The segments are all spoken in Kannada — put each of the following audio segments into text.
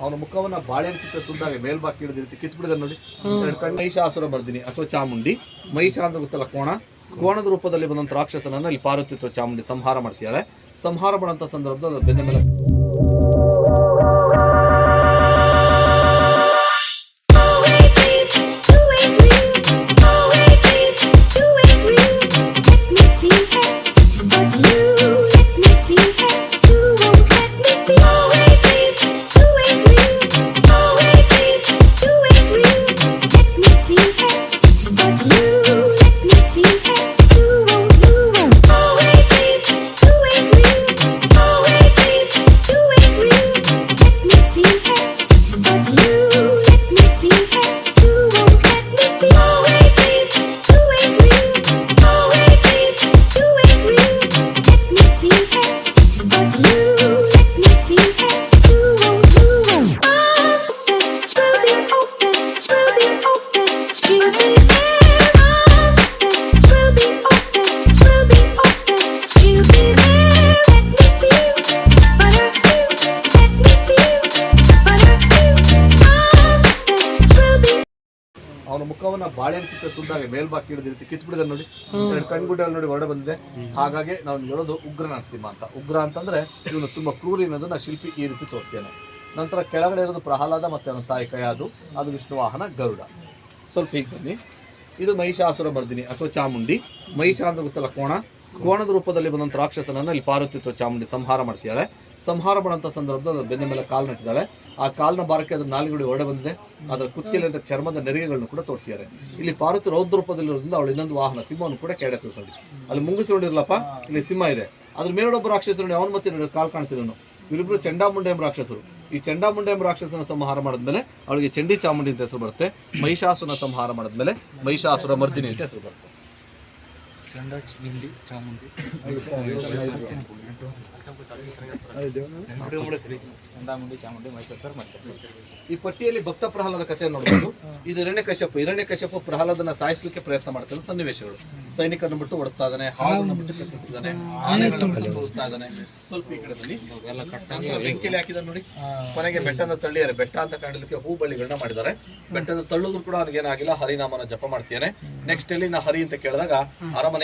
ಅವನ ಮುಖವನ್ನ ಬಾಳೆಹಣ್ಣು ಚಿತ್ರ ಸುದ್ದಾಗಿ ಮೇಲ್ಬಾಕಿ ಹಿಡಿದ ರೀತಿ ಕಿತ್ಬಿಡಿದ ನೋಡಿ. ಎರಡು ಕಣ್ಣು ಮಹಿಷಾಸುರ ಬರ್ದಿನಿ ಅಥವಾ ಚಾಮುಂಡಿ. ಮಹಿಷ ಅಂದ್ರೆ ಗೊತ್ತಲ್ಲ ಕೋಣ? ಕೋಣದ ರೂಪದಲ್ಲಿ ಬಂದಂತ ರಾಕ್ಷಸನನ್ನ ಇಲ್ಲಿ ಪಾರ್ವತಿ ಅಥವಾ ಚಾಮುಂಡಿ ಸಂಹಾರ ಮಾಡ್ತಿದ್ದಾಳೆ. ಸಂಹಾರ ಮಾಡಂತ ಸಂದರ್ಭದಲ್ಲಿ ಬೆನ್ನ ಮೇಲೆ ಬಾಳೆಹಣ್ಣು ಚಿತ್ರ ಸುಂದಾಗಿ ಮೇಲ್ಬಾಕಿ ಹಿಡಿದಿರುತ್ತೆ ರೀತಿ ಬಿಡದ ನೋಡಿ. ಎರಡು ಕಣ್ಗುಡ್ಡಲ್ಲಿ ನೋಡಿ ಹೊರಡೆ ಬಂದಿದೆ. ಹಾಗಾಗಿ ನಾವು ಹೇಳೋದು ಉಗ್ರ ನರಸಿಂಹ ಅಂತ. ಉಗ್ರ ಅಂತಂದ್ರೆ ಇವನು ತುಂಬಾ ಕ್ರೂರಿ ಅನ್ನೋದನ್ನ ಶಿಲ್ಪಿ ಈ ರೀತಿ ತೋರಿಸ್ತೇನೆ. ನಂತರ ಕೆಳಗಡೆ ಇರೋದು ಪ್ರಹ್ಲಾದ ಮತ್ತೆ ಅವನ ತಾಯಿ ಕಯಾದು ಅದು ವಿಷ್ಣು ವಾಹನ ಗರುಡ. ಸ್ವಲ್ಪ ಹೀಗೆ ಬನ್ನಿ. ಇದು ಮಹಿಷಾಸುರ ಬರ್ದಿನಿ ಅಥವಾ ಚಾಮುಂಡಿ. ಮಹಿಷ ಅಂದ್ರೆ ಗೊತ್ತಲ್ಲ ಕೋಣ. ಕೋಣದ ರೂಪದಲ್ಲಿ ಬಂದಂತ ರಾಕ್ಷಸನನ್ನು ಇಲ್ಲಿ ಪಾರ್ವತಿತ್ವ ಚಾಮುಂಡಿ ಸಂಹಾರ ಮಾಡ್ತಿದ್ದಾಳೆ. ಸಂಹಾರ ಮಾಡೋಂಥ ಸಂದರ್ಭದಲ್ಲಿ ಬೆನ್ನ ಮೇಲೆ ಕಾಲು ನಟ್ಟಿದ್ದಾಳೆ ಆ ಕಾಲಿನ ಬಾರಕ್ಕೆ ಅದರ ನಾಲ್ಗುಡಿ ಹೊರಡೆ ಬಂದಿದೆ. ಅದರ ಕುತ್ತಿಯಲ್ಲಿದ್ದ ಚರ್ಮದ ನೆರಿಗೆಗಳನ್ನು ಕೂಡ ತೋರಿಸಿದ್ದಾರೆ. ಇಲ್ಲಿ ಪಾರ್ವತಿ ರೌದ್ರೂಪದಲ್ಲಿರೋದ್ರಿಂದ ಅವಳು ಇನ್ನೊಂದು ವಾಹನ, ಸಿಂಹವನ್ನು ಕೂಡ ಕೆಡೆ ತೋರಿಸೋಡಿ ಅಲ್ಲಿ ಮುಂಗಿಸ್ಕೊಂಡಿರಲಪ್ಪ ಇಲ್ಲಿ ಸಿಂಹ ಇದೆ. ಅದ್ರ ಮೇಲೊಬ್ಬ ರಾಕ್ಷಸರು ಅವನು ಮತ್ತೆ ಕಾಲ್ ಕಾಣ್ತಿರೋನು ಇವರಿಬ್ಬರು ಚಂಡಾಮುಂಡೆ ಎಂಬ ರಾಕ್ಷಸರು. ಈ ಚಂಡಾಮುಂಡೆ ಎಂಬ ರಾಕ್ಷಸನ ಸಂಹಾರ ಮಾಡಿದ್ಮೇಲೆ ಅವಳಿಗೆ ಚಂಡಿ ಚಾಮುಂಡಿ ಅಂತ ಹೆಸರು ಬರುತ್ತೆ. ಮಹಿಷಾಸುನ ಸಂಹಾರ ಮಾಡಿದ್ಮೇಲೆ ಮಹಿಷಾಸುರ ಮರ್ದಿನಿ ಅಂತ ಹೆಸರು ಬರುತ್ತೆ. ಚಂಡ ಗಿಂಡಿ ಚಾಮುಂಡಿ. ಚಂಡಾಮುಂಡಿ ಚಾಮುಂಡಿ ಮೈಸೂರು ಮತ್ತೆ. ಈ ಪಟ್ಟಿಯಲ್ಲಿ ಭಕ್ತ ಪ್ರಹ್ಲಾದ ಕಥೆ ನೋಡಬಹುದು ಇದು ಹಿರಣ್ಯಕಶ್ಯಪ ಹಿರಣ್ಯಕಶ್ಯಪ ಪ್ರಹ್ಲಾದನ ಸಾಯಿಸಲಿಕ್ಕೆ ಪ್ರಯತ್ನ ಮಾಡ್ತಾನೆ ಸನ್ನಿವೇಶಗಳು. ಸೈನಿಕರನ್ನು ಬಿಟ್ಟು ಓಡಿಸ್ತಾ ಇದ್ದಾನೆ ಹಾವನ್ನು ಬಿಟ್ಟು ಆನೆಗಳನ್ನು ಬಿಟ್ಟು ತೋರಿಸ್ತಾ ಇದ್ದಾನೆ. ಸ್ವಲ್ಪ ಈ ಕಡೆ ಬನ್ನಿ. ಎಲ್ಲ ಬೆಂಕಿಲಿ ಹಾಕಿದ ನೋಡಿ. ಕೊನೆಗೆ ಬೆಟ್ಟದ ತಳ್ಳಿಯಾರೆ. ಬೆಟ್ಟ ಅಂತ ಕಾಣಲಿಕ್ಕೆ ಹೂ ಬಳ್ಳಿಗಳನ್ನ ಮಾಡಿದ್ದಾರೆ. ಬೆಟ್ಟದ ತಳ್ಳಿದ್ರು ಕೂಡ ಅವನಿಗೆ ಏನಾಗಿಲ್ಲ ಹರಿನಾಮನ ಜಪ ಮಾಡ್ತೇನೆ. ನೆಕ್ಸ್ಟ್ ಅಲ್ಲಿ ನಾ ಹರಿ ಅಂತ ಕೇಳಿದಾಗ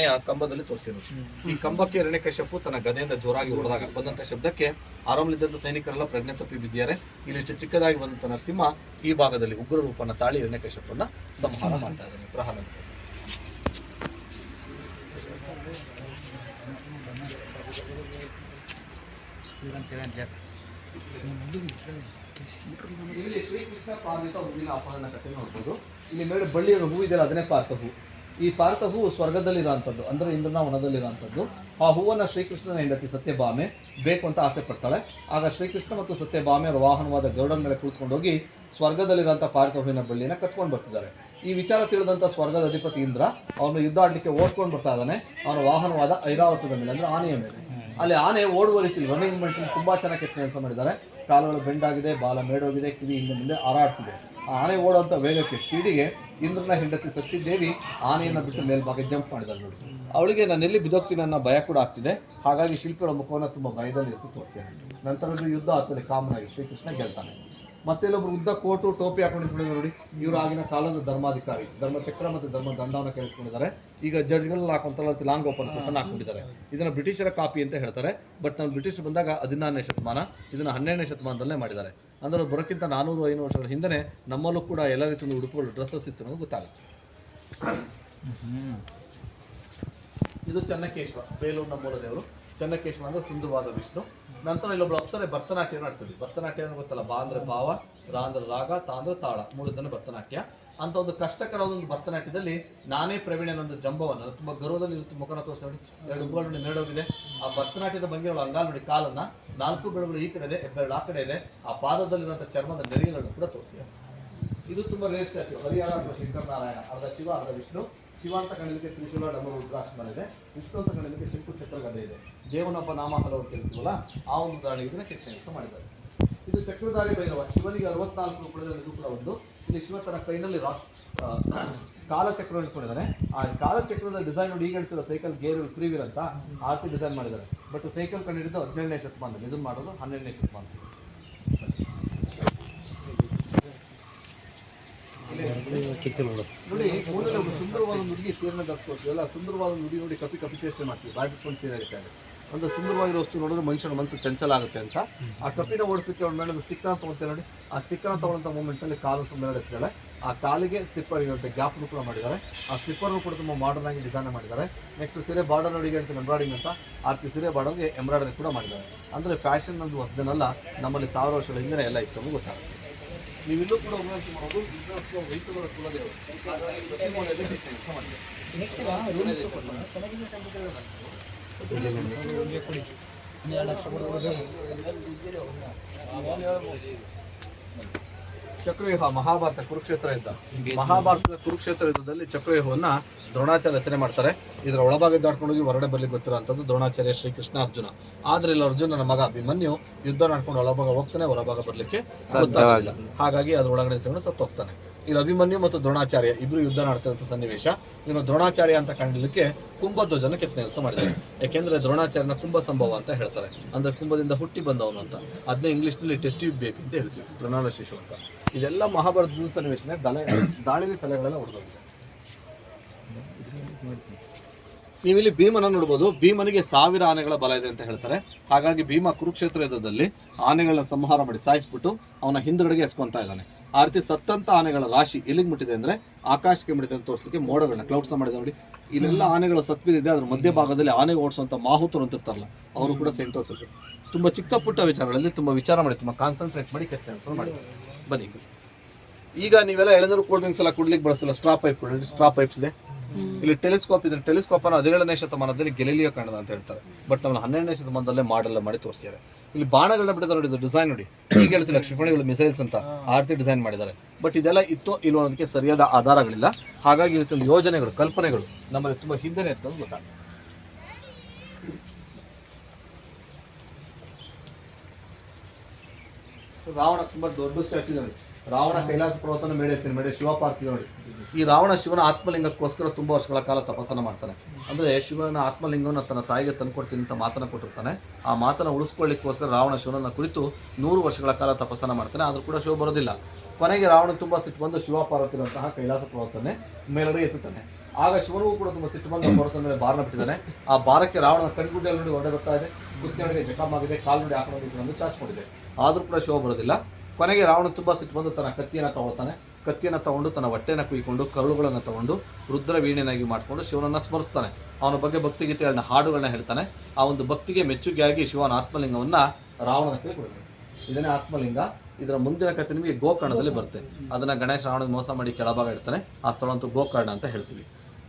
ಅರಮನೆಯ ಕಂಬದಲ್ಲಿ ತೋರಿಸಿರೋದು. ಈ ಕಂಬಕ್ಕೆ ಹಿರಣ್ಯಕಶ್ಯಪು ತನ್ನ ಗದೆಯಿಂದ ಜೋರಾಗಿ ಹೊಡೆದಾಗ ಬಂದಂತ ಶಬ್ದಕ್ಕೆ ಆರಾಮಲಿದ್ದಂತ ಸೈನಿಕರೆಲ್ಲ ಪ್ರಜ್ಞೆ ತಪ್ಪಿ ಬಿದ್ದಿದ್ದಾರೆ ಇಲ್ಲಿಷ್ಟು ಚಿಕ್ಕದಾಗಿ ಬಂದಂತ ನರಸಿಂಹ ಈ ಭಾಗದಲ್ಲಿ ಉಗ್ರ ರೂಪನ ತಾಳಿ ಹಿರಣ್ಯಕಶ್ಯಪನ್ನ ಸಂಹಾರ ಮಾಡ್ತಾ ಇದ್ದಾನೆ ಪ್ರಹ್ಲಾದ ಇಲ್ಲಿ ಶ್ರೀಕೃಷ್ಣ ಪಾರ್ವತ ಹೂವಿನ ಅಪಹರಣ ಕಥೆ ನೋಡ್ಬೋದು. ಇಲ್ಲಿ ಮೇಲೆ ಬಳ್ಳಿಯ ಹೂ ಇದೆಯಲ್ಲ ಅದನ್ನೇ ಪಾರ್ಥ ಹೂ. ಈ ಪಾರ್ಥ ಹೂವು ಸ್ವರ್ಗದಲ್ಲಿರುವಂಥದ್ದು, ಅಂದರೆ ಇಂದ್ರನ ವನದಲ್ಲಿರುವಂಥದ್ದು ಆ ಹೂವನ್ನು ಶ್ರೀಕೃಷ್ಣನ ಹೆಂಡತಿ ಸತ್ಯಭಾಮೆ ಬೇಕು ಅಂತ ಆಸೆ ಪಡ್ತಾಳೆ. ಆಗ ಶ್ರೀಕೃಷ್ಣ ಮತ್ತು ಸತ್ಯಭಾಮೆ ಅವರ ವಾಹನವಾದ ಗರುಡನ ಮೇಲೆ ಕುಳಿತುಕೊಂಡು ಹೋಗಿ ಸ್ವರ್ಗದಲ್ಲಿರುವಂಥ ಪಾರ್ಥ ಹೂವಿನ ಬಳ್ಳಿನ ಕತ್ಕೊಂಡು ಬರ್ತಿದ್ದಾರೆ. ಈ ವಿಚಾರ ತಿಳಿದಂಥ ಸ್ವರ್ಗದ ಅಧಿಪತಿ ಇಂದ್ರ ಅವನು ಯುದ್ಧ ಆಡಲಿಕ್ಕೆ ಓಡ್ಕೊಂಡು ಬರ್ತಾ ಇದ್ದಾನೆ. ಅವನ ವಾಹನವಾದ ಐರಾವತದ ಮೇಲೆ, ಅಂದರೆ ಆನೆಯ ಮೇಲೆ. ಅಲ್ಲಿ ಆನೆ ಓಡುವ ರೀತಿಯಲ್ಲಿ ರನ್ನಿಂಗ್ ಮೆಂಟಲ್ಲಿ ತುಂಬಾ ಚೆನ್ನಾಗಿ ಕೆಲಸ ಮಾಡಿದ್ದಾರೆ. ಕಾಲುಗಳು ಬೆಂಡಾಗಿದೆ ಬಾಲ ಮೇಡೋಗಿದೆ, ಕಿವಿ ಹಿಂದೆ ಮುಂದೆ ಹಾರಾಡ್ತಿದೆ. ಆ ಆನೆ ಓಡುವಂತ ವೇಗಕ್ಕೆ ಸ್ಪೀಡಿಗೆ ಇಂದ್ರನ ಹೆಂಡತಿ ಸಚ್ಚಿದೇವಿ ಆನೆಯನ್ನು ಬಿಟ್ಟು ಮೇಲ್ಭಾಗ ಜಂಪ್ ಮಾಡಿದ್ದಾರೆ ನೋಡಿ. ಅವಳಿಗೆ ನಾನು ಎಲ್ಲಿ ಬಿದ್ದೋಗ್ತೀನಿ ಅನ್ನೋ ಭಯ ಕೂಡ ಆಗ್ತಿದೆ. ಹಾಗಾಗಿ ಶಿಲ್ಪಿಗಳ ಮುಖವನ್ನು ತುಂಬಾ ಭಯದಲ್ಲಿ ಎತ್ತು ತೋರ್ತೇನೆ ನಂತರದ ಯುದ್ಧ ಆತಲ್ಲಿ ಕಾಮನಾಗಿ ಶ್ರೀಕೃಷ್ಣ ಗೆಲ್ತಾನೆ. ಮತ್ತೆ ಇಲ್ಲೊಬ್ರು ಉದ್ದ ಕೋಟು ಟೋಪಿ ಹಾಕೊಂಡು ನಿಂತ್ಕೊಂಡಿದ್ದಾರೆ ನೋಡಿ. ಇವರು ಆಗಿನ ಕಾಲದ ಧರ್ಮಾಧಿಕಾರಿ ಧರ್ಮಚಕ್ರ ಮತ್ತು ಧರ್ಮ ದಂಡವನ್ನು ಕೇಳಿಕೊಂಡಿದ್ದಾರೆ ಈಗ ಜಡ್ಜ್ಗಳನ್ನ ಹಾಕೊಂತಾರೆ ಲಾಂಗ್ ಓಪನ್ ಕೊಟ್ಟನ್ನು ಹಾಕೊಂಡಿದ್ದಾರೆ. ಇದನ್ನ ಬ್ರಿಟಿಷರ ಕಾಪಿ ಅಂತ ಹೇಳ್ತಾರೆ. ಬಟ್ ನಾವು ಬ್ರಿಟಿಷ್ ಬಂದಾಗ ಹದಿನಾರನೇ ಶತಮಾನ ಇದನ್ನ ಹನ್ನೆರಡನೇ ಶತಮಾನದಲ್ಲೇ ಮಾಡಿದ್ದಾರೆ. ಅಂದರೆ ಬರೋಕ್ಕಿಂತ ನಾನೂರು ಐನೂರು ವರ್ಷಗಳ ಹಿಂದೆ ನಮ್ಮಲ್ಲೂ ಕೂಡ ಎಲ್ಲ ರೀತಿಯ ಉಡುಪುಗಳು ಡ್ರೆಸ್ಸಸ್ ಇತ್ತು ಅನ್ನೋದು ಗೊತ್ತಾಗುತ್ತೆ. ಇದು ಚನ್ನಕೇಶ್ವರ ಬೇಲೂರಿನ ಮೂಲ ದೇವರು ಚನ್ನಕೇಶ್ವರ ಅಂದ್ರೆ ಸುಂದರವಾದ ವಿಷ್ಣು. ನಂತರ ಇಲ್ಲೊಬ್ಬರು ಅಪ್ಸರೆ ಭರತನಾಟ್ಯ ಆಡ್ತೀವಿ ಭರತನಾಟ್ಯ ಅಂದ್ರೆ ಗೊತ್ತಲ್ಲ ಬಾ ಅಂದ್ರೆ ಭಾವ, ರಾ ಅಂದ್ರೆ ರಾಗ, ತಾ ಅಂದ್ರೆ ತಾಳ ಮೂರದನ್ನು ಭರತನಾಟ್ಯ. ಅಂತ ಒಂದು ಕಷ್ಟಕರವಾದ ಒಂದು ಭರತನಾಟ್ಯದಲ್ಲಿ ನಾನೇ ಪ್ರವೀಣ ಒಂದು ಜಂಬವನ್ನು ತುಂಬ ಗರ್ವದಲ್ಲಿ ಮುಖನ ತೋರಿಸಿ ಎರಡು ಉಬ್ಬಗಳು ನೋಡಿ ಆ ಭರತನಾಟ್ಯದ ಬಗ್ಗೆ ಅವಳು ಅಂಗಾಲ್ ನೋಡಿ ಕಾಲನ್ನ ನಾಲ್ಕು ಬೆರಳುಗಳು ಈ ಕಡೆ ಇದೆ, ಹೆಬ್ಬೆರಳು ಆ ಕಡೆ ಇದೆ. ಆ ಪಾದದಲ್ಲಿರುವಂಥ ಚರ್ಮದ ನೆರಿಗೆಗಳನ್ನು ಕೂಡ ತೋರಿಸಿದೆ. ಇದು ತುಂಬಾ ರೇಸ್ ಹರಿಹರ ಶಂಕರ ನಾರಾಯಣ ಅರ್ಧ ಶಿವ, ಅರ್ಧ ವಿಷ್ಣು. ಶಿವ ಅಂತ ಕಣಲಿಕ್ಕೆ ತ್ರಿಶೂಲ ಡಮರು ರುದ್ರಾಕ್ಷ ಇದೆ ವಿಷ್ಣು ಅಂತ ಕಣಲಿಕ್ಕೆ ಶಂಕು ಚಕ್ರ ಗದ್ದೆ ಇದೆ ದೇವನೊಬ್ಬ ನಾಮ ಹಲವರು ಕೇಳ್ತೀವಲ್ಲ, ಆ ಒಂದು ದಾಳಿ ಇದನ್ನ ಕೆಲಸ ಮಾಡಿದ್ದಾರೆ. ಇದು ಚಕ್ರಧಾರಿ ಭೈರವ. ಶಿವನಿಗೆ ಅರವತ್ನಾಲ್ಕು ರೂಪಾಯಿ ಕೂಡ ಒಂದು. ಇಲ್ಲಿ ಶಿವ ತನ್ನ ಕೈನಲ್ಲಿ ರಾ ಕಾಲಚಕ್ರ ಇಟ್ಕೊಂಡಿದ್ದಾನೆ. ಆ ಕಾಲಚಕ್ರದ ಡಿಸೈನ್ ನೋಡಿ ಈಗ ಹೇಳ್ತಿರೋ, ಸೈಕಲ್ ಗೇರ್ ಫ್ರೀ ಅಂತ ಆರ್ತಿ ರೀತಿ ಡಿಸೈನ್ ಮಾಡಿದ್ದಾರೆ. ಬಟ್ ಸೈಕಲ್ ಕಂಡಿದ್ದು ಹದಿನೇಳನೇ ಶತಮಾನದಲ್ಲಿ, ಇದನ್ನು ಮಾಡೋದು ಹನ್ನೆರಡನೇ ಶತಮಾನದಲ್ಲಿ. ಕಿತ್ತಲು ನೋಡಿ ಕೂಡಲೇ ಒಂದು ಸುಂದರವಾದ ನುಡಿಗೆ ಸೂರ್ಯನ ಸೀರೆನ ಧರಿಸ್ಕೊಳ್ತೀವಿ ಎಲ್ಲ ಸುಂದರವಾದ ನುಡಿ ನೋಡಿ ಕಪಿ ಕಪಿ ಟೇಸ್ಟ್ ಮಾಡ್ತೀವಿ. ಬಾಯಿ ಬಿಟ್ಕೊಂಡು ಸೀರೆ ಆಗುತ್ತೆ ಅದು. ಒಂದು ಸುಂದರವಾಗಿರೋ ವಸ್ತು ನೋಡಿದ್ರೆ ಮನುಷ್ಯನ ಮನಸ್ಸು ಚಂಚಲ ಆಗುತ್ತೆ ಅಂತ. ಆ ಕಪಿನ ಓಡಿಸ್ಲಿಕ್ಕೆ ಅವ್ನ ಮೇಲೆ ಸ್ಟಿಕ್ ಅಂತ ತಗೊಳ್ತೇವೆ ನೋಡಿ. ಆ ಸ್ಟಿಕ್ಕರ್ ತಗೊಳ್ಳಂತ ಮೂಮೆಂಟಲ್ಲಿ ಕಾಲು ತುಂಬ ಇರ್ತಾಳೆ ಆ ಕಾಲಿಗೆ ಸ್ಲಿಪ್ಪರ್ ಇರುತ್ತೆ ಗ್ಯಾಪ್ನು ಕೂಡ ಮಾಡಿದ್ದಾರೆ. ಆ ಸ್ಲಿಪ್ಪರ್ನು ಕೂಡ ತುಂಬ ಮಾಡರ್ನ್ ಆಗಿ ಡಿಸೈನ್ ಮಾಡಿದ್ದಾರೆ. ನೆಕ್ಸ್ಟ್ ಸೀರೆ ಬಾರ್ಡರ್ ಅಡಿಗೆ ಅಂತ ಎಂಬ್ರಾಯ್ಡಿಂಗ್ ಅಂತ. ಆ ಸೀರೆ ಬಾರ್ಡರ್ಗೆ ಎಂಬ್ರಾಯ್ಡರಿ ಕೂಡ ಮಾಡಿದ್ದಾರೆ. ಅಂದರೆ ಫ್ಯಾಷನ್ ಒಂದು ಹೊಸದೇನಲ್ಲ, ನಮ್ಮಲ್ಲಿ ಸಾವಿರ ವರ್ಷಗಳ ಹಿಂದೆ ಎಲ್ಲ ಇತ್ತು ಗೊತ್ತಾಗುತ್ತೆ. ನೀವಿಲ್ಲೂ ಕೂಡ ಉಪಯೋಗಿಸಿ ಮಾಡೋದು ಬಿಸ್ನೆಸ್ ರೈತಗಳ ಕುಲದೇವರು ಕೆಲಸ ಮಾಡ್ತಾರೆ ಚಕ್ರವ್ಯೂಹ ಮಹಾಭಾರತ ಕುರುಕ್ಷೇತ್ರ ಯುದ್ಧ. ಮಹಾಭಾರತದ ಕುರುಕ್ಷೇತ್ರ ಯುದ್ಧದಲ್ಲಿ ಚಕ್ರವ್ಯೂಹವನ್ನ ದ್ರೋಣಾಚಾರ್ಯ ರಚನೆ ಮಾಡ್ತಾರೆ. ಇದರ ಒಳಭಾಗ ದಾಟ್ಕೊಂಡು ಹೋಗಿ ಹೊರಡೆ ಬರ್ಲಿಕ್ಕೆ ಗೊತ್ತಿರೋಂಥದ್ದು ದ್ರೋಣಾಚಾರ್ಯ ಶ್ರೀಕೃಷ್ಣ ಅರ್ಜುನ. ಆದ್ರೆ ಇಲ್ಲಿ ಅರ್ಜುನನ ಮಗ ಅಭಿಮನ್ಯು ಯುದ್ಧ ನಡ್ಕೊಂಡು ಒಳಭಾಗ ಹೋಗ್ತಾನೆ ಹೊರಭಾಗ ಬರ್ಲಿಕ್ಕೆ ಹಾಗಾಗಿ ಅದ್ರ ಒಳಗಡೆ ಸತ್ತು ಹೋಗ್ತಾನೆ ಇಲ್ಲಿ, ಅಭಿಮನ್ಯು ಮತ್ತು ದ್ರೋಣಾಚಾರ್ಯ ಇಬ್ರು ಯುದ್ಧ ಮಾಡ್ತಿರೋಂಥ ಸನ್ನಿವೇಶ. ಇನ್ನು ದ್ರೋಣಾಚಾರ್ಯ ಅಂತ ಕಂಡಿದ್ದಕ್ಕೆ ಕುಂಭಧ್ವಜನ ಕೆಲಸ ಮಾಡಿದ್ದಾರೆ. ಯಾಕೆಂದ್ರೆ ದ್ರೋಣಾಚಾರ್ಯನ ಕುಂಭ ಸಂಭವ ಅಂತ ಹೇಳ್ತಾರೆ. ಅಂದ್ರೆ ಕುಂಭದಿಂದ ಹುಟ್ಟಿ ಬಂದವನು ಅಂತ. ಅದನ್ನೇ ಇಂಗ್ಲಿಷ್ನಲ್ಲಿ ಟೆಸ್ಟಿ ಬೇಬಿ ಅಂತ ಹೇಳ್ತೀವಿ, ಪ್ರಣಾಳ ಶಿಶು ಅಂತ. ಇದೆಲ್ಲ ಮಹಾಭಾರತದ ಸನ್ನಿವೇಶನೇ ದಲೆ ದಾಳಿಲಿ ತಲೆಗಳೆಲ್ಲ ಹೊಡೆದೋಗಿದೆ ನೀವಿಲ್ಲಿ ಭೀಮನ ನೋಡ್ಬೋದು. ಭೀಮನಿಗೆ ಸಾವಿರ ಆನೆಗಳ ಬಲ ಇದೆ ಅಂತ ಹೇಳ್ತಾರೆ. ಹಾಗಾಗಿ ಭೀಮ ಕುರುಕ್ಷೇತ್ರ ಯುದ್ಧದಲ್ಲಿ ಆನೆಗಳನ್ನ ಸಂಹಾರ ಮಾಡಿ ಸಾಯಿಸ್ಬಿಟ್ಟು ಅವನ ಹಿಂದುಗಡೆಗೆ ಎಸ್ಕೊಂತ ಇದ್ದಾನೆ. ಆ ರೀತಿ ಸತ್ತಂತ ಆನೆಗಳ ರಾಶಿ ಎಲ್ಲಿಗೆ ಮುಟ್ಟಿದೆ ಅಂದ್ರೆ ಆಕಾಶಕ್ಕೆ ಮುಟ್ಟಿದೆ ಅಂತ ತೋರಿಸಲಿಕ್ಕೆ ಮೋಡಗಳನ್ನ ಕ್ಲೌಡ್ಸ್ ಮಾಡಿದೆ ನೋಡಿ. ಇಲ್ಲೆಲ್ಲ ಆನೆಗಳ ಸತ್ ಬಿದ್ದಿದೆ ಅದ್ರ ಮಧ್ಯಭಾಗದಲ್ಲಿ ಆನೆ ಓಡಿಸುವಂತ ಮಾಹುತರು ಅಂತ ಇರ್ತಾರಲ್ಲ ಅವರು ಕೂಡ ಸೆಂಟರ್ಸ್ ತುಂಬಾ ಚಿಕ್ಕ ಪುಟ್ಟ ವಿಚಾರಗಳಲ್ಲಿ ತುಂಬಾ ವಿಚಾರ ಮಾಡಿ ತುಂಬಾ ಕಾನ್ಸಂಟ್ರೇಟ್ ಮಾಡಿ ಕೆತ್ತ ಮಾಡಿದ್ದಾರೆ. ಬನ್ನಿ ಈಗ. ನೀವೆಲ್ಲ ಎಳೆದರೂ ಕೋಲ್ಡ್ ಡ್ರಿಂಕ್ಸ್ ಎಲ್ಲ ಕುಡ್ಲಿಕ್ಕೆ ಬಳಸಲ್ಲ ಸ್ಟ್ರಾ ಪೈಪ್ ಸ್ಟ್ರಾ ಪೈಪ್ಸ್ ಇದೆ. ಇಲ್ಲಿ ಟೆಲಿಸ್ಕೋಪ್ ಇದೆ ಟೆಲಿಸ್ಕೋಪ್ ಅನ್ನು ಹದಿನೇಳನೇ ಶತಮಾನದಲ್ಲಿ ಗೆಲಿಲಿಯೋ ಕಾಣದ ಅಂತ ಹೇಳ್ತಾರೆ. ಬಟ್ ನಮ್ಮ ಹನ್ನೆರಡನೇ ಶತಮಾನದಲ್ಲೇ ಮಾಡೆಲ್ಲ ಮಾಡಿ ತೋರಿಸ್ತಾರೆ ಇಲ್ಲಿ ಬಾಣಗಳನ್ನ ಬಿಟ್ಟಿದ್ದಾರೆ ನೋಡಿ ಡಿಸೈನ್ ನೋಡಿ. ಈಗ ಹೇಳ್ತೀವಿ ಕ್ಷಿಪಣಿಗಳು ಮಿಸೈಲ್ಸ್ ಅಂತ, ಆರ್ತಿ ಡಿಸೈನ್ ಮಾಡಿದ್ದಾರೆ. ಬಟ್ ಇದೆಲ್ಲ ಇತ್ತು ಇಲ್ಲೋ ಅನ್ನೋದಕ್ಕೆ ಸರಿಯಾದ ಆಧಾರಗಳಿಲ್ಲ. ಹಾಗಾಗಿ ಇವತ್ತೊಂದು ಯೋಜನೆಗಳು, ಕಲ್ಪನೆಗಳು ನಮ್ಮಲ್ಲಿ ತುಂಬಾ ಹಿಂದೆ ಇರ್ತದೆ ಗೊತ್ತಾಗ ರಾವಣ ತುಂಬಾ ದೊಡ್ಡ ಸ್ಟ್ಯಾಚು ನೋಡಿ. ರಾವಣ ಕೈಲಾಸ ಪರ್ವತನ ಮೇಡೆ ಎತ್ತೀನಿ ಮೇಡೆ ಶಿವ ನೋಡಿ. ಈ ರಾವಣ ಶಿವನ ಆತ್ಮಲಿಂಗಕ್ಕೋಸ್ಕರ ತುಂಬ ವರ್ಷಗಳ ಕಾಲ ತಪಸ್ಸನ್ನು ಮಾಡ್ತಾನೆ. ಅಂದರೆ ಶಿವನ ಆತ್ಮಲಿಂಗವನ್ನು ತನ್ನ ತಾಯಿಗೆ ತಂದುಕೊಡ್ತೀನಿ ಅಂತ ಮಾತನ್ನು ಕೊಟ್ಟಿರ್ತಾನೆ. ಆ ಮಾತನ್ನು ಉಳಿಸ್ಕೊಳ್ಳಿಕ್ಕೋಸ್ಕರ ರಾವಣ ಶಿವನನ್ನು ಕುರಿತು ನೂರು ವರ್ಷಗಳ ಕಾಲ ತಪಾಸನ ಮಾಡ್ತಾನೆ. ಆದರೂ ಕೂಡ ಶಿವ ಬರೋದಿಲ್ಲ. ಕೊನೆಗೆ ರಾವಣ ತುಂಬ ಸಿಟ್ಟು ಬಂದು ಶಿವ ಪಾರ್ವತಿರುವಂತಹ ಕೈಲಾಸ ಪರ್ವತನೇ ಮೇಲಡೆ ಎತ್ತುತ್ತಾನೆ. ಆಗ ಶಿವನಿಗೂ ಕೂಡ ತುಂಬ ಸಿಟ್ಟು ಬಂದು ಪರ್ವತದ ಮೇಲೆ ಬಾರನ ಬಿಟ್ಟಿದ್ದಾನೆ. ಆ ಬಾರಕ್ಕೆ ರಾವಣನ ಕಣ್ಗುಡ್ಡೆಯಲ್ಲಿ ನೋಡಿ ಹೊಡೆ ಬರ್ತಾ ಇದೆ. ಗುತ್ತಿಯೊಳಗೆ ಜಟಮಾಗಿದೆ ಕಾಲು ನೋಡಿ ಹಾಕೊಂಡು ಚಾಚ್ಕೊಂಡಿದೆ. ಆದರೂ ಕೂಡ ಶಿವ ಬರೋದಿಲ್ಲ. ಕೊನೆಗೆ ರಾವಣ ತುಂಬ ಸಿಟ್ಟು ಬಂದು ತನ್ನ ಕತ್ತಿಯನ್ನು ತಗೊಳ್ತಾನೆ. ಕತ್ತಿಯನ್ನು ತಗೊಂಡು, ತನ್ನ ಹೊಟ್ಟೆನ ಕುಯ್ಕೊಂಡು, ಕರುಳುಗಳನ್ನು ತಗೊಂಡು ರುದ್ರ ವೀಣೆನಾಗಿ ಮಾಡಿಕೊಂಡು ಶಿವನನ್ನು ಸ್ಮರಿಸ್ತಾನೆ. ಅವನ ಬಗ್ಗೆ ಭಕ್ತಿಗೀತೆಗಳನ್ನ, ಹಾಡುಗಳನ್ನ ಹೇಳ್ತಾನೆ. ಆ ಒಂದು ಭಕ್ತಿಗೆ ಮೆಚ್ಚುಗೆಯಾಗಿ ಶಿವನ ಆತ್ಮಲಿಂಗವನ್ನು ರಾವಣನ ಕೊಡ್ತಾನೆ ಇದನ್ನೇ ಆತ್ಮಲಿಂಗ. ಇದರ ಮುಂದಿನ ಕಥೆ ನಿಮಗೆ ಗೋಕರ್ಣದಲ್ಲಿ ಬರುತ್ತೆ. ಅದನ್ನು ಗಣೇಶ ರಾವಣ ಮೋಸ ಮಾಡಿ ಕೆಳಭಾಗ ಇಡ್ತಾನೆ. ಆ ಸ್ಥಳ ಅಂತೂ ಗೋಕರ್ಣ ಅಂತ ಹೇಳ್ತೀವಿ.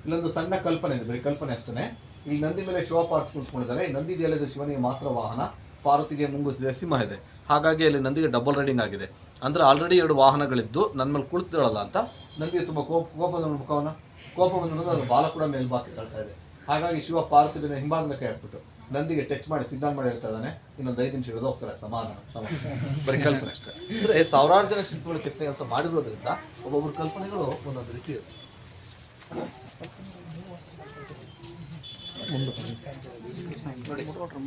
ಇಲ್ಲೊಂದು ಸಣ್ಣ ಕಲ್ಪನೆ ಇದೆ, ಬರೀ ಕಲ್ಪನೆ ಅಷ್ಟೇ ಇಲ್ಲಿ ನಂದಿ ಮೇಲೆ ಶಿವ ಕುಳಿತುಕೊಂಡಿದ್ದಾರೆ ನಂದಿ ದೇಲದ ಶಿವನಿಗೆ ಮಾತ್ರ ವಾಹನ. ಪಾರ್ವತಿಗೆ ಮುಂಗುಸಿದೆ, ಸಿಂಹ ಇದೆ. ಹಾಗಾಗಿ ಅಲ್ಲಿ ನಂದಿಗೆ ಡಬಲ್ ರೈಡಿಂಗ್ ಆಗಿದೆ. ಅಂದ್ರೆ ಆಲ್ರೆಡಿ ಎರಡು ವಾಹನಗಳಿದ್ದು ನನ್ನ ಮೇಲೆ ಕುಳಿತಿರಲ್ಲ ಅಂತ ನಂದಿಗೆ ತುಂಬಾ ಕೋಪ ಕೋಪದ ಮುಖವನ್ನ ಕೋಪ ಬಂದ ಬಾಲ ಕೂಡ ಮೇಲ್ಬಾಕಿ ತಳ್ತಾ ಇದೆ. ಹಾಗಾಗಿ ಶಿವ ಪಾರ್ವತಿನ ಹಿಂಭಾಗದ ಕೈ ಹಾಕ್ಬಿಟ್ಟು ನಂದಿಗೆ ಟಚ್ ಮಾಡಿ ಸಿಗ್ನಲ್ ಮಾಡಿ ಹೇಳ್ತಾ ಇದ್ದಾನೆ. ಇನ್ನೊಂದು ಐದು ನಿಮಿಷ ಹಿಡಿದು ಹೋಗ್ತಾರೆ, ಸಮಾಧಾನ ಸಮಾಧಾನ. ಬರೀ ಕಲ್ಪನೆ ಅಷ್ಟೇ. ಅಂದ್ರೆ ಸಾವಿರಾರು ಜನ ಶಿಲ್ಪಗಳು ಕೆತ್ತನೆ ಕೆಲಸ ಮಾಡಿರೋದ್ರಿಂದ ಒಬ್ಬೊಬ್ಬರು ಕಲ್ಪನೆಗಳು ಒಂದೊಂದು ರೀತಿ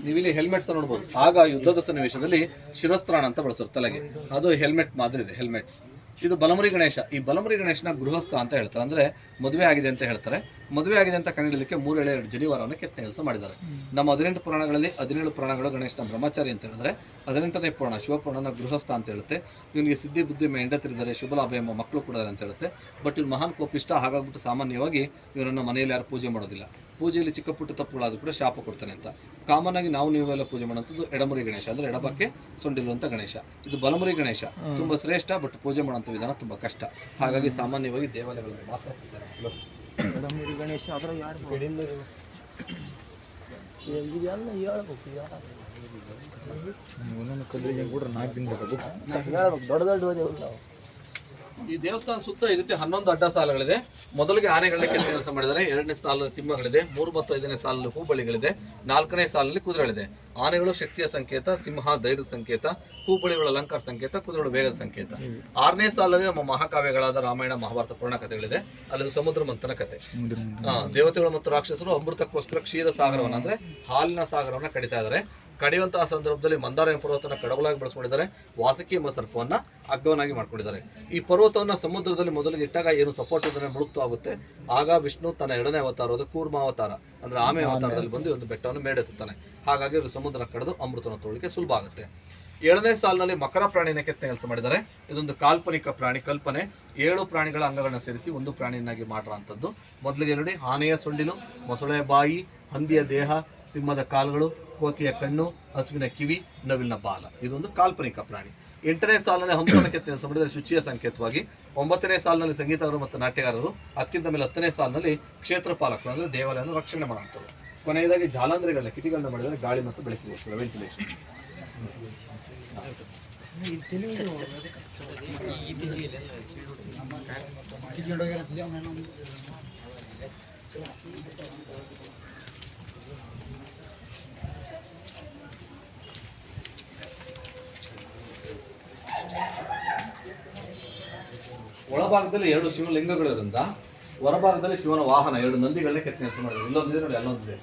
ನೀವಿಲ್ಲಿ ಹೆಲ್ಮೆಟ್ಸ್ ನೋಡಬಹುದು ಆಗ ಯುದ್ಧದ ಸನ್ನಿವೇಶದಲ್ಲಿ ಶಿರಸ್ತ್ರಾಣ ಅಂತ ಬಳಸೋರು ತಲೆಗೆ. ಅದು ಹೆಲ್ಮೆಟ್ ಮಾದರಿ ಇದೆ ಹೆಲ್ಮೆಟ್ಸ್ ಇದು ಬಲಮುರಿ ಗಣೇಶ. ಈ ಬಲಮುರಿ ಗಣೇಶನ ಗೃಹಸ್ಥ ಅಂತ ಹೇಳ್ತಾರೆ. ಅಂದ್ರೆ ಮದುವೆ ಆಗಿದೆ ಅಂತ ಹೇಳ್ತಾರೆ. ಮದುವೆ ಆಗಿದೆ ಅಂತ ಕಂಡಿಡಲಿಕ್ಕೆ ಮೂರು ಎರಡು ಜನಿವಾರವನ್ನು ಕೆತ್ತನೆ ಕೆಲಸ ಮಾಡಿದ್ದಾರೆ. ನಮ್ಮ ಹದಿನೆಂಟು ಪುರಾಣಗಳಲ್ಲಿ ಹದಿನೇಳು ಪುರಾಣಗಳು ಗಣೇಶನ ಬ್ರಹ್ಮಚಾರಿ ಅಂತ ಹೇಳಿದ್ರೆ, ಹದಿನೆಂಟನೇ ಪುರಾಣ ಶಿವಪುರಾಣನ ಗೃಹಸ್ಥ ಅಂತ ಹೇಳುತ್ತೆ. ಇವನಿಗೆ ಸಿದ್ಧಿ, ಬುದ್ಧಿ ಹೆಂಡತಿರಿದ್ದಾರೆ ಶುಭಲಾಭ ಎಂಬ ಮಕ್ಕಳು ಕೂಡ ಅಂತ ಹೇಳುತ್ತೆ. ಬಟ್ ಇವ್ನು ಮಹಾನ್ ಕೋಪಿಷ್ಟ, ಹಾಗಾಗ್ಬಿಟ್ಟು ಸಾಮಾನ್ಯವಾಗಿ ಇವರನ್ನು ಮನೆಯಲ್ಲಿ ಯಾರು ಪೂಜೆ ಮಾಡೋದಿಲ್ಲ. ಪೂಜೆಯಲ್ಲಿ ಚಿಕ್ಕ ಪುಟ್ಟ ತಪ್ಪುಗಳಾದ್ರೂ ಕೂಡ ಶಾಪ ಕೊಡ್ತಾನೆ ಅಂತ. ಕಾಮನ್ ಆಗಿ ನಾವು ನೀವೆಲ್ಲ ಪೂಜೆ ಮಾಡುವಂಥದ್ದು ಎಡಮುರಿ ಗಣೇಶ ಅಂದ್ರೆ ಎಡಬಕ್ಕೆ ಸೊಂಡಿರುವಂಥ ಗಣೇಶ. ಇದು ಬಲಮುರಿ ಗಣೇಶ. ತುಂಬಾ ಶ್ರೇಷ್ಠ ಬಟ್ ಪೂಜೆ ಮಾಡುವಂಥ ವಿಧಾನ ತುಂಬಾ ಕಷ್ಟ. ಹಾಗಾಗಿ ಸಾಮಾನ್ಯವಾಗಿ ದೇವಾಲಯಗಳಲ್ಲಿ ಮಾತ್ರ. ಗಣೇಶ ಅದರ ದಿನ ದೊಡ್ಡ ದೊಡ್ಡ ಈ ದೇವಸ್ಥಾನ ಸುತ್ತ ಈ ರೀತಿ ಹನ್ನೊಂದು ಅಡ್ಡ ಸಾಲಗಳಿದೆ. ಮೊದಲಿಗೆ ಆನೆಗಳನ್ನ ಕೆತ್ತ ಕೆಲಸ ಮಾಡಿದ್ದಾರೆ. ಎರಡನೇ ಸಾಲು ಸಿಂಹಗಳಿದೆ. ಮೂರು ಮತ್ತು ಐದನೇ ಸಾಲಲ್ಲಿ ಹೂಬಳಿಗಳಿದೆ. ನಾಲ್ಕನೇ ಸಾಲಲ್ಲಿ ಕುದುರೆಗಳಿದೆ. ಆನೆಗಳು ಶಕ್ತಿಯ ಸಂಕೇತ ಸಿಂಹ ಧೈರ್ಯದ ಸಂಕೇತ ಹೂಬಳಿಗಳ ಅಲಂಕಾರ ಸಂಕೇತ ಕುದುರೆಗಳು ವೇಗದ ಸಂಕೇತ. ಆರನೇ ಸಾಲಲ್ಲಿ ನಮ್ಮ ಮಹಾಕಾವ್ಯಗಳಾದ ರಾಮಾಯಣ ಮಹಾಭಾರತ ಪುರಾಣ ಕಥೆಗಳಿದೆ. ಅಲ್ಲಿ ಸಮುದ್ರ ಮಂಥನ ಕಥೆ. ಆ, ದೇವತೆಗಳು ಮತ್ತು ರಾಕ್ಷಸರು ಅಮೃತಕ್ಕೋಸ್ಕರ ಕ್ಷೀರ ಸಾಗರವನ್ನ ಅಂದ್ರೆ ಹಾಲಿನ ಸಾಗರವನ್ನ ಕಡಿತಾ ಇದ್ದಾರೆ ಕಡಿಯುವಂತಹ ಸಂದರ್ಭದಲ್ಲಿ ಮಂದಾರ ಎಂಬ ಪರ್ವತನ ಕಡವಲಾಗಿ ಬಳಸ್ಕೊಂಡಿದ್ದಾರೆ. ವಾಸಕಿ ಎಂಬ ಸರ್ಪವನ್ನ ಅಗ್ಗವನ್ನಾಗಿ ಮಾಡ್ಕೊಂಡಿದ್ದಾರೆ. ಈ ಪರ್ವತವನ್ನ ಸಮುದ್ರದಲ್ಲಿ ಮೊದಲಿಗೆ ಇಟ್ಟಾಗ ಏನು ಸಪೋರ್ಟ್ ಇದ್ರೆ ಮುಳುಕ್ತು ಆಗುತ್ತೆ ಆಗ ವಿಷ್ಣು ತನ್ನ ಎರಡನೇ ಅವತಾರದ ಕೂರ್ಮ ಅವತಾರ ಅಂದ್ರೆ ಆಮೆ ಅವತಾರದಲ್ಲಿ ಬಂದು ಒಂದು ಬೆಟ್ಟವನ್ನು ಮೇಡೆತ್ತಾನೆ ಹಾಗಾಗಿ ಇವರು ಸಮುದ್ರ ಕಡಿದು ಅಮೃತನ ತೊಳಿಕೆ ಸುಲಭ ಆಗುತ್ತೆ. ಏಳನೇ ಸಾಲಿನಲ್ಲಿ ಮಕರ ಪ್ರಾಣಿನ ಕೆತ್ತನೆ ಕೆಲಸ ಮಾಡಿದ್ದಾರೆ. ಇದೊಂದು ಕಾಲ್ಪನಿಕ ಪ್ರಾಣಿ ಕಲ್ಪನೆ. ಏಳು ಪ್ರಾಣಿಗಳ ಅಂಗಗಳನ್ನ ಸೇರಿಸಿ ಒಂದು ಪ್ರಾಣಿಯನ್ನಾಗಿ ಮಾಡುವಂಥದ್ದು ಮೊದಲಿಗೆ ನೋಡಿ ಆನೆಯ ಸೊಂಡಿಲು ಮೊಸಳೆ ಬಾಯಿ ಹಂದಿಯ ದೇಹ ಸಿಂಹದ ಕಾಲುಗಳು, ಕೋತಿಯ ಕಣ್ಣು, ಹಸುವಿನ ಕಿವಿ, ನವಿಲಿನ ಬಾಲ. ಇದೊಂದು ಕಾಲ್ಪನಿಕ ಪ್ರಾಣಿ. ಎಂಟನೇ ಸಾಲಿನಲ್ಲಿ ಹಂಸನ ಕೆತ್ತನೆ ಸಮುದ್ರದ ಶುಚಿಯ ಸಂಕೇತವಾಗಿ ಒಂಬತ್ತನೇ ಸಾಲಿನಲ್ಲಿ ಸಂಗೀತಗಾರರು ಮತ್ತು ನಾಟ್ಯಗಾರರು, ಅತ್ಯಂತ ಮೇಲೆ ಹತ್ತನೇ ಸಾಲಿನಲ್ಲಿ ಕ್ಷೇತ್ರ ಪಾಲಕರು ಅಂದರೆ ದೇವಾಲಯವನ್ನು ರಕ್ಷಣೆ ಮಾಡುವಂಥವ್ರು. ಕೊನೆಯದಾಗಿ ಜಾಲಾಂದ್ರಿಗಳನ್ನ ಕಿಟಿಗಳನ್ನ ಮಾಡಿದರೆ ಗಾಳಿ ಮತ್ತು ಬೆಳಕಿಗೋಸ್ಕರ ವೆಂಟಿಲೇಷನ್ ಒಳಭಾಗದಲ್ಲಿ ಎರಡು ಶಿವಲಿಂಗಗಳಿರೋದ್ರಿಂದ ಹೊರಭಾಗದಲ್ಲಿ ಶಿವನ ವಾಹನ, ಎರಡು ನಂದಿಗಳನ್ನ ಕೆತ್ತನೆ ಮಾಡಿದ್ರು. ಇಲ್ಲೊಂದಿದೆ ನೋಡಿ, ಅಲ್ಲೊಂದಿದೆ.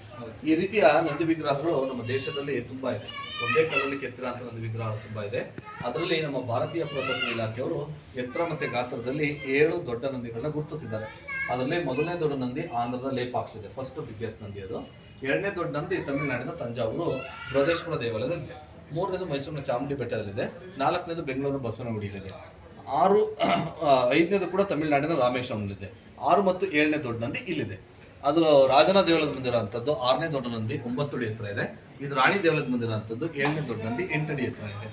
ಈ ರೀತಿಯ ನಂದಿ ವಿಗ್ರಹಗಳು ನಮ್ಮ ದೇಶದಲ್ಲಿ ತುಂಬಾ ಇದೆ. ಒಂದೇ ಕಲ್ಲಲ್ಲಿ ಅಂತ ನಂದಿ ವಿಗ್ರಹಗಳು ತುಂಬಾ ಇದೆ. ಅದರಲ್ಲಿ ನಮ್ಮ ಭಾರತೀಯ ಪುರಾತತ್ವ ಇಲಾಖೆಯವರು ಎತ್ತರ ಮತ್ತೆ ಗಾತ್ರದಲ್ಲಿ ಏಳು ದೊಡ್ಡ ನಂದಿಗಳನ್ನ ಗುರುತಿಸಿದ್ದಾರೆ. ಅದರಲ್ಲಿ ಮೊದಲನೇ ದೊಡ್ಡ ನಂದಿ ಆಂಧ್ರದ ಲೇಪಾಕ್ಷ ಇದೆ. ಫಸ್ಟ್ ಬಿಗ್ಗೆಸ್ಟ್ ನಂದಿ ಅದು. ಎರಡನೇ ದೊಡ್ಡ ನಂದಿ ತಮಿಳುನಾಡಿನ ತಂಜಾವೂರು ಬೃಹದೇಶ್ವರ ದೇವಾಲಯದಲ್ಲಿದೆ. ಮೂರನೇದು ಮೈಸೂರಿನ ಚಾಮುಂಡಿ ಬೆಟ್ಟದಲ್ಲಿದೆ ನಾಲ್ಕನೇದು ಬೆಂಗಳೂರು ಬಸವನಗುಡಿಯಲ್ಲಿದೆ. ಆರು ಐದನೇದು ಕೂಡ ತಮಿಳುನಾಡಿನ ರಾಮೇಶ್ವರಂನಲ್ಲಿದೆ. ಆರು ಮತ್ತು ಏಳನೇ ದೊಡ್ಡ ನಂದಿ ಇಲ್ಲಿದೆ. ಅದು ರಾಜನ ದೇವಳದ ಮಂದಿರ ಅಂತದ್ದು ಆರನೇ ದೊಡ್ಡ ನಂದಿ ಒಂಬತ್ತು ಅಡಿ ಎತ್ತರ ಇದೆ. ಇದು ರಾಣಿ ದೇವಳದ ಮಂದಿರ ಅಂತದ್ದು ಏಳನೇ ದೊಡ್ಡ ನಂದಿ ಎಂಟಡಿ ಎತ್ತರ ಇದೆ.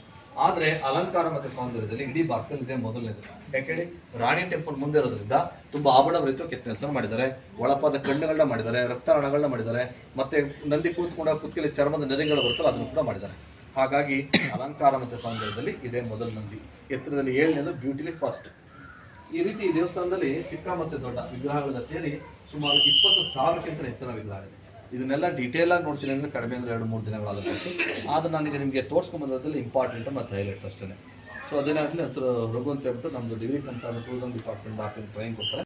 ಆದರೆ ಅಲಂಕಾರ ಮತ್ತು ಸೌಂದರ್ಯದಲ್ಲಿ ಇಡೀ ಭಾರತದಲ್ಲಿದೆ ಮೊದಲನೇದು. ಯಾಕೆಂದ್ರೆ ರಾಣಿ ಟೆಂಪಲ್ ಮುಂದೆ ಇರೋದ್ರಿಂದ ತುಂಬಾ ಆಭರಣ ರೀತಿಯ ಕೆತ್ತನೆ ಮಾಡಿದ್ದಾರೆ. ಒಳಪಾದ ಕಣ್ಣುಗಳನ್ನ ಮಾಡಿದ್ದಾರೆ ರಕ್ತರಣಗಳನ್ನ ಮಾಡಿದ್ದಾರೆ. ಮತ್ತೆ ನಂದಿ ಕೂತ್ಕೊಂಡ ಕುತ್ತಿಗೆ ಚರ್ಮದ ನೆರೆಗಳು ಬರುತ್ತಲ್ಲ, ಅದನ್ನು ಕೂಡ ಮಾಡಿದ್ದಾರೆ. ಹಾಗಾಗಿ ಅಲಂಕಾರ ಮತ್ತು ಸೌಂದರ್ಯದಲ್ಲಿ ಇದೇ ಮೊದಲ ನಂದಿ ಎತ್ತರದಲ್ಲಿ ಏಳನೇದು ಬ್ಯೂಟಿಲಿ ಫಸ್ಟ್. ಈ ರೀತಿ ದೇವಸ್ಥಾನದಲ್ಲಿ ಚಿಕ್ಕ ಮತ್ತು ದೊಡ್ಡ ವಿಗ್ರಹಗಳ ಸೇರಿ ಸುಮಾರು ಇಪ್ಪತ್ತು ಸಾವಿರಕ್ಕಿಂತ ಹೆಚ್ಚಿನ ವಿಗ್ರಹ ಇದೆ ಇದನ್ನೆಲ್ಲ ಡೀಟೇಲ್ ಆಗಿ ನೋಡ್ತೀನಿ ಅಂದರೆ ಕಡಿಮೆ ಅಂದ್ರೆ ಎರಡು, ಮೂರು ದಿನಗಳಾಗುತ್ತೆ ಆದರೆ ನನಗೆ ನಿಮಗೆ ತೋರಿಸ್ಕೊಂಡ್ ಬಂದದ್ರಲ್ಲಿ ಇಂಪಾರ್ಟೆಂಟ್ ಮತ್ತು ಹೈಲೈಟ್ಸ್ ಅಷ್ಟೇ ಸೊ ಅದೇನಾಗಲಿ ರಘು ಅಂತ ಹೇಳ್ಬಿಟ್ಟು ನಮ್ಮದು ಡಿಗ್ರಿ ಕಂಪ್ಯೂಟರ್ ಟೂರಿಸಮ್ ಡಿಪಾರ್ಟ್ಮೆಂಟ್ ಆಗ್ತೀನಿ ಟ್ರೈನಿಂಗ್ ಕೊಡ್ತಾರೆ.